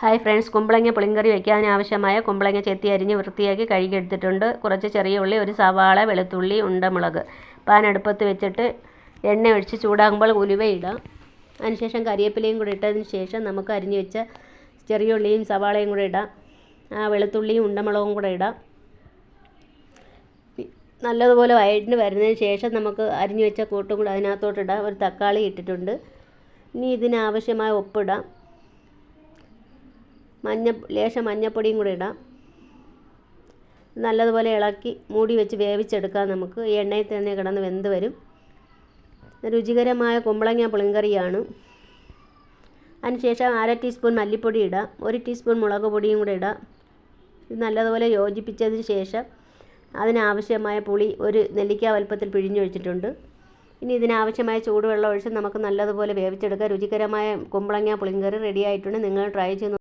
Hi friends കുമ്പളങ്ങ പുളിങ്കറി വയ്ക്കാനാവശ്യമായ കുമ്പളങ്ങ ചെത്തി അരിഞ്ഞ് വൃത്തിയാക്കി കഴുകിയെടുത്തിട്ടുണ്ട് കുറച്ച് ചെറിയ ഉള്ളി ഒരു സവാള വെളുത്തുള്ളി ഉണ്ടമുളക്. പാൻ അടുപ്പത്ത് വെച്ചിട്ട് എണ്ണ ഒഴിച്ച് ചൂടാകുമ്പോൾ ഉലുവയിടാം അതിനുശേഷം കരിവേപ്പിലയും കൂടി ഇട്ടതിന് ശേഷം നമുക്ക് അരിഞ്ഞ് വെച്ച ചെറിയ ഉള്ളിയും സവാളയും കൂടെ ഇടാം. ആ വെളുത്തുള്ളിയും ഉണ്ടമുളകും കൂടെ ഇടാം. നല്ലതുപോലെ വയറ്റിന് വരുന്നതിന് ശേഷം നമുക്ക് അരിഞ്ഞു വെച്ച കൂട്ടും കൂടെ അതിനകത്തോട്ടിടാം ഒരു തക്കാളി ഇട്ടിട്ടുണ്ട്. ഇനി ഇതിനാവശ്യമായ ഉപ്പിടാം മഞ്ഞ ലേശം മഞ്ഞപ്പൊടിയും കൂടി ഇടാം. നല്ലതുപോലെ ഇളക്കി മൂടി വെച്ച് വേവിച്ചെടുക്കാം നമുക്ക്. ഈ എണ്ണയിൽ തന്നെ കിടന്ന് വെന്ത് വരും. രുചികരമായ കുമ്പളങ്ങ പുളിങ്കറിയാണ്. അതിനുശേഷം അര ടീസ്പൂൺ മല്ലിപ്പൊടി ഇടാം. ഒരു ടീസ്പൂൺ മുളക് പൊടിയും കൂടെ ഇടാം. ഇത് നല്ലതുപോലെ യോജിപ്പിച്ചതിന് ശേഷം അതിനാവശ്യമായ പുളി ഒരു നെല്ലിക്ക വലുപ്പത്തിൽ പിഴിഞ്ഞൊഴിച്ചിട്ടുണ്ട്. ഇനി ഇതിനാവശ്യമായ ചൂടുവെള്ളം ഒഴിച്ച് നമുക്ക് നല്ലതുപോലെ വേവിച്ചെടുക്കാം. രുചികരമായ കുമ്പളങ്ങ പുളിങ്കറി റെഡി ആയിട്ടുണ്ട്. നിങ്ങൾ ട്രൈ ചെയ്ത്